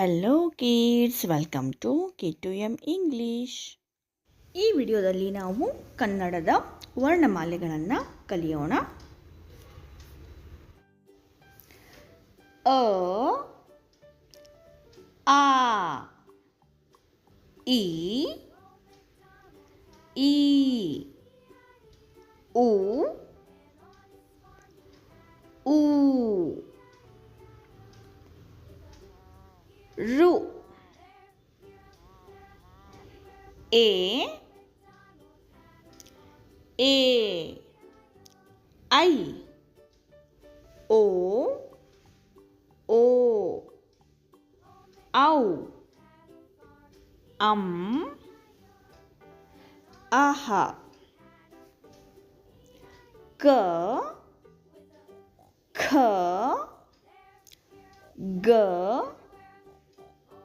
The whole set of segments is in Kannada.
Hello kids welcome to K two M English ಈ ವಿಡಿಯೋದಲ್ಲಿ ನಾವು ಕನ್ನಡದ ವರ್ಣಮಾಲೆಗಳನ್ನು ಕಲಿಯೋಣ. ಅ, ಆ, ಇ ಈ ಉ ru. A. A. I. O. O. Au. Um aha. K. K. G.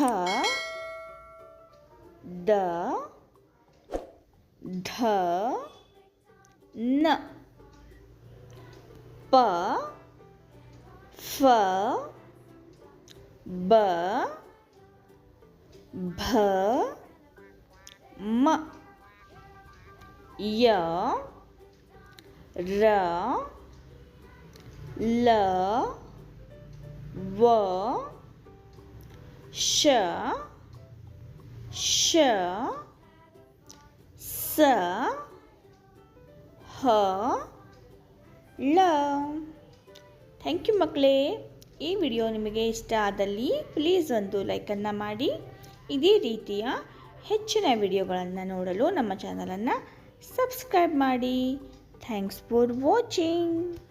th द ध न. प फ ब भ म. य र ल व ಶ ಶ, ಸ, ಹ, ಳ. ಥ್ಯಾಂಕ್ ಯು ಮಕ್ಕಳೇ. ಈ ವಿಡಿಯೋ ನಿಮಗೆ ಇಷ್ಟ ಆದಲ್ಲಿ ಪ್ಲೀಸ್ ಒಂದು ಲೈಕನ್ನು ಮಾಡಿ. ಇದೇ ರೀತಿಯ ಹೆಚ್ಚಿನ ವಿಡಿಯೋಗಳನ್ನು ನೋಡಲು ನಮ್ಮ ಚಾನಲನ್ನು ಸಬ್ಸ್ಕ್ರೈಬ್ ಮಾಡಿ. Thanks for watching